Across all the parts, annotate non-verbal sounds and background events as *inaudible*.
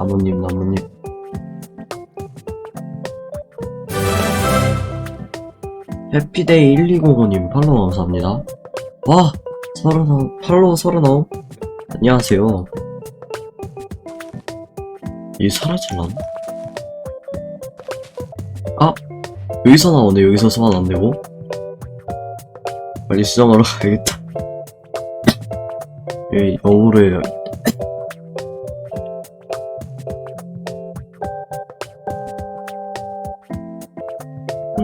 나무님, 나무님. 해피데이 1205님 팔로우 감사합니다. 와! 서른아홉, 팔로우 서른아홉? 안녕하세요. 이 사라질라나? 아! 여기서 나오네, 여기서 소환 안 되고. 빨리 수정하러 가야겠다. 예, 영어로 해요.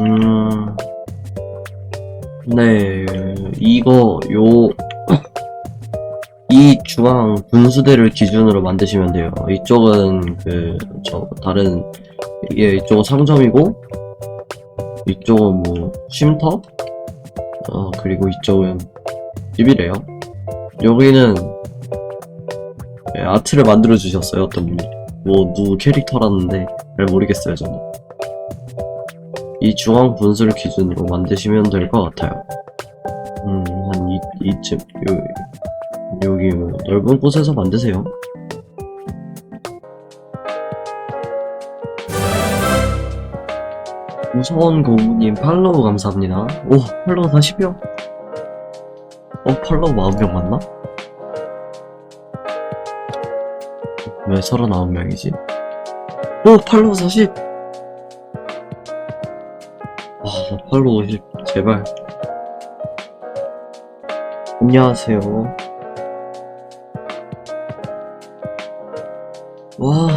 음, 네, 이거, 요, 이 중앙 분수대를 기준으로 만드시면 돼요. 이쪽은 그, 저, 다른, 이게 이쪽은 상점이고, 이쪽은 뭐, 쉼터? 어, 그리고 이쪽은 집이래요. 여기는, 예, 아트를 만들어 주셨어요, 어떤 분이. 뭐, 누구 캐릭터라는데, 잘 모르겠어요, 저는. 이 중앙 분수를 기준으로 만드시면 될 것 같아요. 음, 한 이, 이쯤, 요, 여기 뭐 넓은 곳에서 만드세요. 우서원 고우님 팔로우 감사합니다. 오, 팔로우 40명? 어, 팔로우 40명 맞나? 왜 39명이지? 오, 팔로우 40! 와, 나 팔로우 50, 제발. 안녕하세요. 와.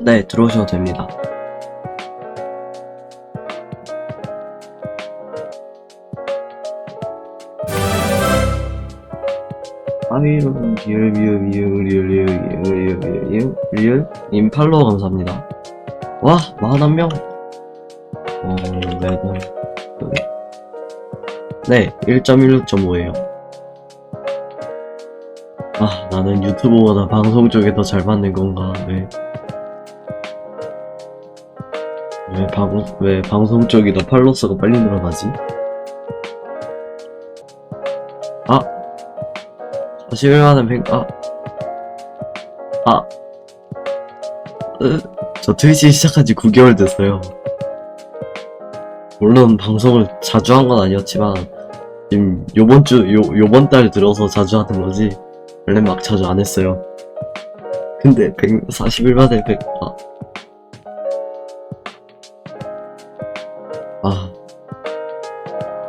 네, 들어오셔도 됩니다. 아이로 리얼 리얼 리얼 리얼 리얼 리얼 리얼 리얼 팔로우 감사합니다. 와, 41명. 어, 네, 네. 네, 1.16.5에요. 아, 나는 유튜브보다 방송 쪽에 더 잘 맞는 건가, 왜. 왜 방, 왜 방송 쪽이 더 팔로스가 빨리 늘어나지? 41만원 100, 아. 아. 으, 저 트위치 시작한 지 9개월 됐어요. 물론 방송을 자주 한 건 아니었지만, 지금 요번 주, 요, 요번 달 들어서 자주 하는 거지. 원래 막 자주 안 했어요. 근데 141만에 100, 아. 아.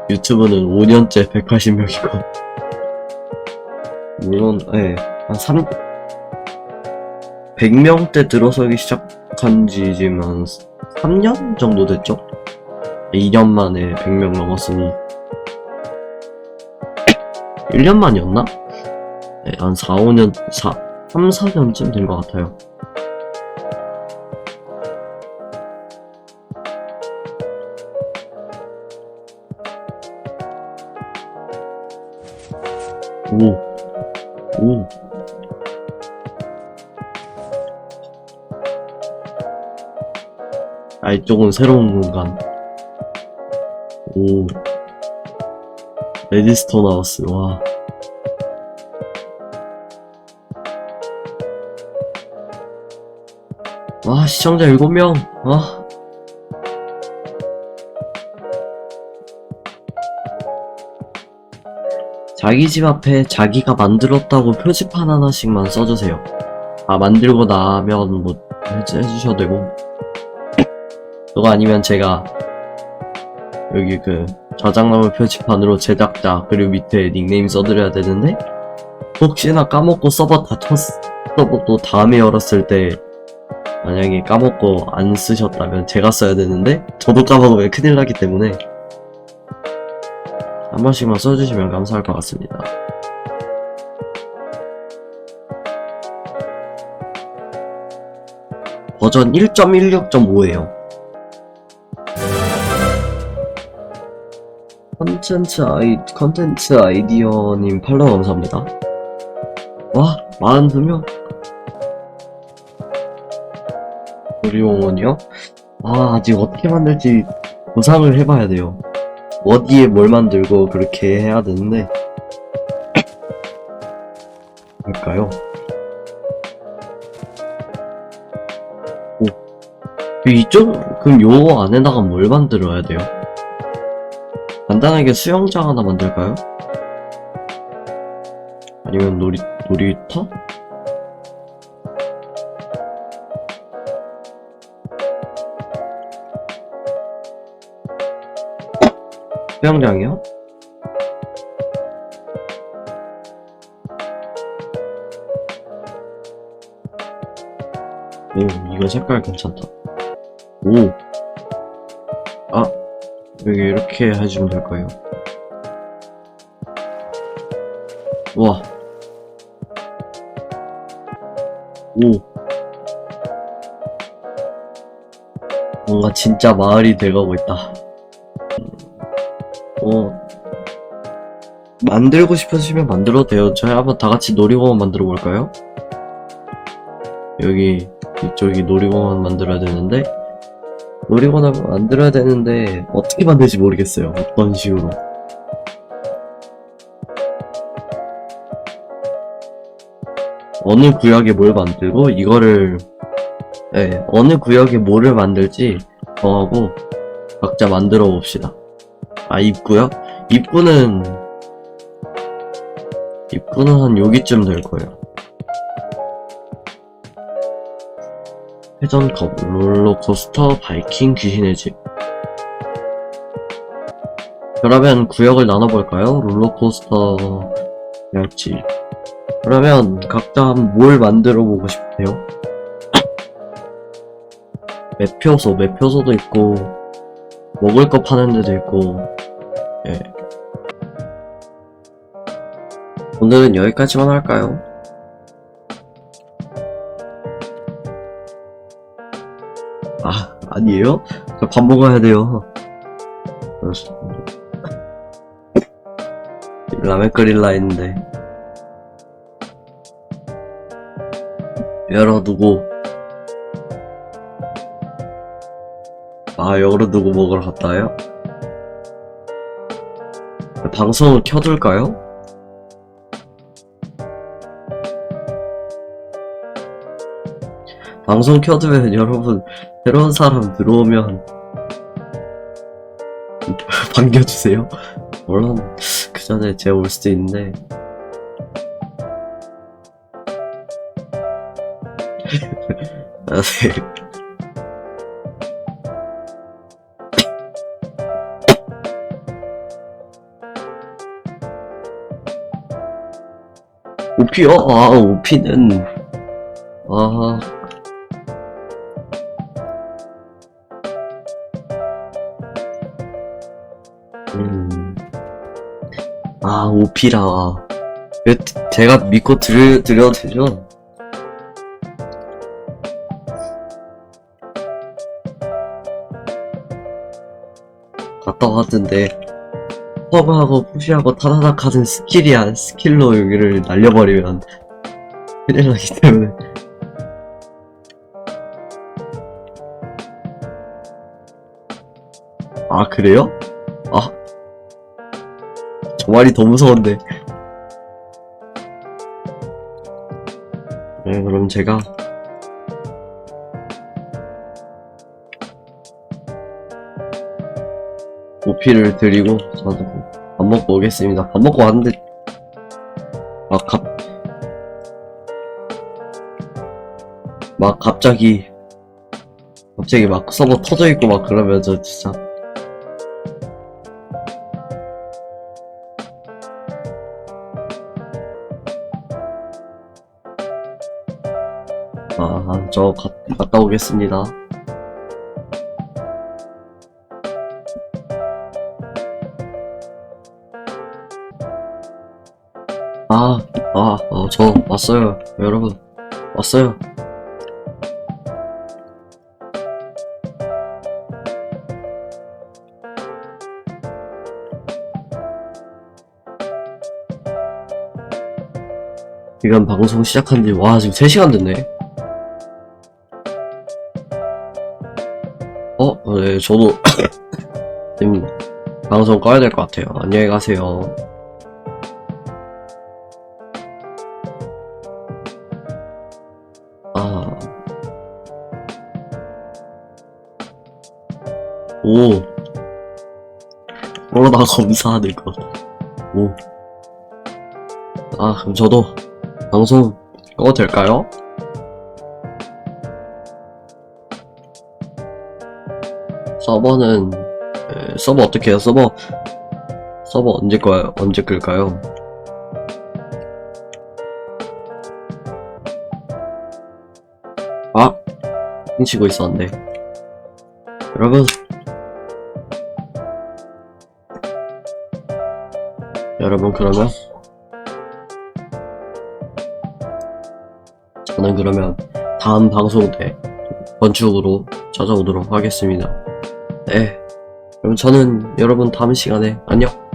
유튜브는 5년째 180명이고. 물론, 예, 한 3, 100명대 들어서기 시작한 지 지금 한 3년 정도 됐죠? 2년 만에 100명 넘었으니. 1년 만이었나? 네, 한 4, 5년, 4, 3, 4년쯤 된 것 같아요. 오, 오. 아, 이쪽은 새로운 공간. 오. 레디스터 나왔어, 와. 와, 시청자 7명. 와. 자기 집 앞에 자기가 만들었다고 표지판 하나씩만 써주세요. 아, 만들고 나면 뭐, 해주- 해주셔도 되고. 그거 아니면 제가, 여기 그, 자작나무 표지판으로 제작자, 그리고 밑에 닉네임 써드려야 되는데, 혹시나 까먹고 서버 닫혔, 서버 또 다음에 열었을 때, 만약에 까먹고 안 쓰셨다면 제가 써야 되는데 저도 까먹으면 큰일 나기 때문에 한 번씩만 써주시면 감사할 것 같습니다. 버전 1.16.5에요. 컨텐츠 아이, 컨텐츠 아이디어님 팔로우 감사합니다. 와, 42명? 우리 용원이요? 아, 아직 어떻게 만들지 구상을 해봐야 돼요. 어디에 뭘 만들고 그렇게 해야 되는데 만들까요? 오. 이쪽, 그럼 요 안에다가 뭘 만들어야 돼요? 간단하게 수영장 하나 만들까요? 아니면 놀이, 놀이터? 수영장이요? 오, 이거 색깔 괜찮다. 오. 아, 여기 이렇게 해주면 될까요? 우와. 오. 뭔가 진짜 마을이 돼가고 있다. 어. 만들고 싶으시면 만들어도 돼요. 저희 한번 다 같이 놀이공원 만들어 볼까요? 여기 이쪽이 놀이공원 만들어야 되는데 놀이공원 만들어야 되는데 어떻게 만들지 모르겠어요. 어떤 식으로. 어느 구역에 뭘 만들고 이거를 네, 어느 구역에 뭐를 만들지 정하고 각자 만들어 봅시다. 아 입구요? 입구는 입구는 한 여기쯤 될 거예요. 회전컵, 롤러코스터, 바이킹, 귀신의 집. 그러면 구역을 나눠볼까요? 롤러코스터, 멸치. 그러면 각자 뭘 만들어 보고 싶으세요? 매표소, 매표소도 있고, 먹을 거 파는 데도 있고, 예. 오늘은 여기까지만 할까요? 아, 아니에요? 저 밥 먹어야 돼요. 라면 끓일라 했는데. 열어 두고. 아, 열어두고 먹으러 갔다 와요? 방송을 켜둘까요? 방송 켜두면 여러분 새로운 사람 들어오면 *laughs* 반겨주세요. 물론 그 전에 제가 올 수도 있는데 *laughs* 아, 네. 오피요? 아 오피는 아 음. 아, 오피라. 제가 믿고 드려, 드려도 되죠? 갔다 왔는데, 허브하고 푸시하고 타다닥 하는 스킬이야. 스킬로 여기를 날려버리면 큰일 나기 때문에. 아, 그래요? 아, 저 말이 더 무서운데. 네, 그럼 제가 오피를 드리고 저도 밥 먹고 오겠습니다. 밥 먹고 왔는데 막 갑, 막 갑자기 갑자기 막 서버 터져 있고 막 그러면 저 진짜 아, 저 가, 갔다 오겠습니다. 아, 아, 어, 저 왔어요. 여러분, 왔어요. 지금 방송 시작한 지, 와, 지금 3시간 됐네. 어, 어, 네, 저도, *coughs* 지금, 방송 꺼야 될 것 같아요. 안녕히 가세요. 오. 코로나 *laughs* 검사하는 것. 오. 아, 그럼 저도 방송 꺼도 될까요? 서버는, 에, 서버 어떻게 해요? 서버, 서버 언제 거요? 언제 끌까요? 아! 훔치고 있었는데. 여러분. 여러분, 그러면. 저는 그러면 다음 방송 때 건축으로 찾아오도록 하겠습니다. 네. 그럼 저는 여러분 다음 시간에 안녕.